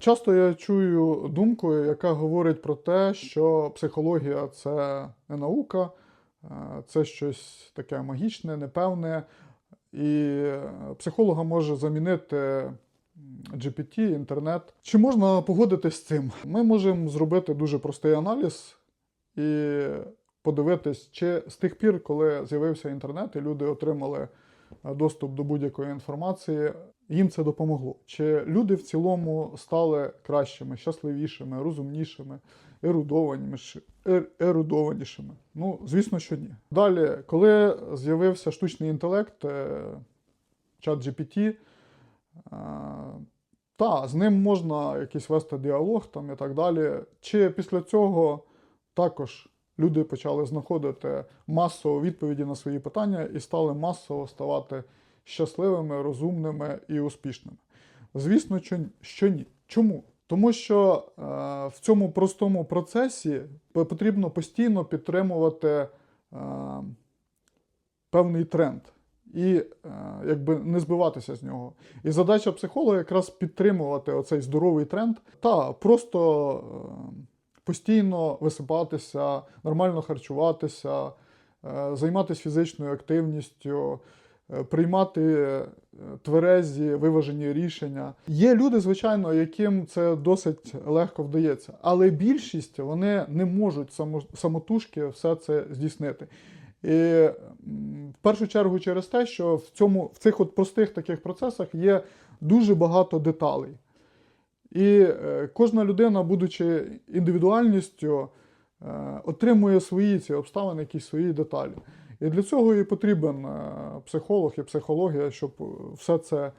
Часто я чую думку, яка говорить про те, що психологія це не наука, е, це щось таке магічне, непевне, і психолога може замінити GPT, інтернет. Чи можна погодитись з цим? Ми можемо зробити дуже простий аналіз і подивитись, чи з тих пір, коли з'явився інтернет, і люди отримали е, доступ до будь-якої інформації, їм це допомогло. Чи люди в цілому стали кращими, щасливішими, розумнішими, ерудованішими? Ну, звісно, що ні. Далі, коли з'явився штучний інтелект, е, чат GPT, е, та, з ним можна якийсь вести діалог там і так далі. Чи після цього також люди почали знаходити масово відповіді на свої питання і стали масово ставати щасливими, розумними і успішними? Звісно, що- ні. Чому? Тому що е, в цьому простому процесі потрібно постійно підтримувати е, певний тренд і е, якби не збиватися з нього. І задача психолога якраз підтримувати оцей здоровий тренд та просто е, постійно висипатися, нормально харчуватися, е, займатися фізичною активністю. Е, Приймати е, тверезі, виважені рішення. Є люди, звичайно, яким це досить легко вдається, але більшість вони не можуть само- самотужки все це здійснити. І в першу чергу через те, що в цьому в цих от простих таких процесах є дуже багато деталей. І е, кожна людина, будучи індивідуальністю, отримує свої ці обставини, якісь свої деталі. І для цього і потрібен е, психолог і психологія, щоб все це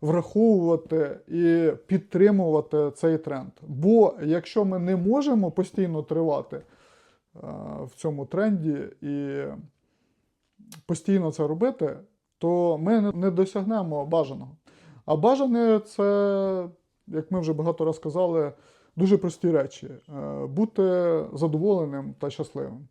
враховувати і підтримувати цей тренд. Бо якщо ми не можемо постійно тривати е, в цьому тренді і постійно це робити, то ми не- не досягнемо бажаного. А бажане це, як ми вже багато раз казали, дуже прості речі: Е, бути задоволеним та щасливим.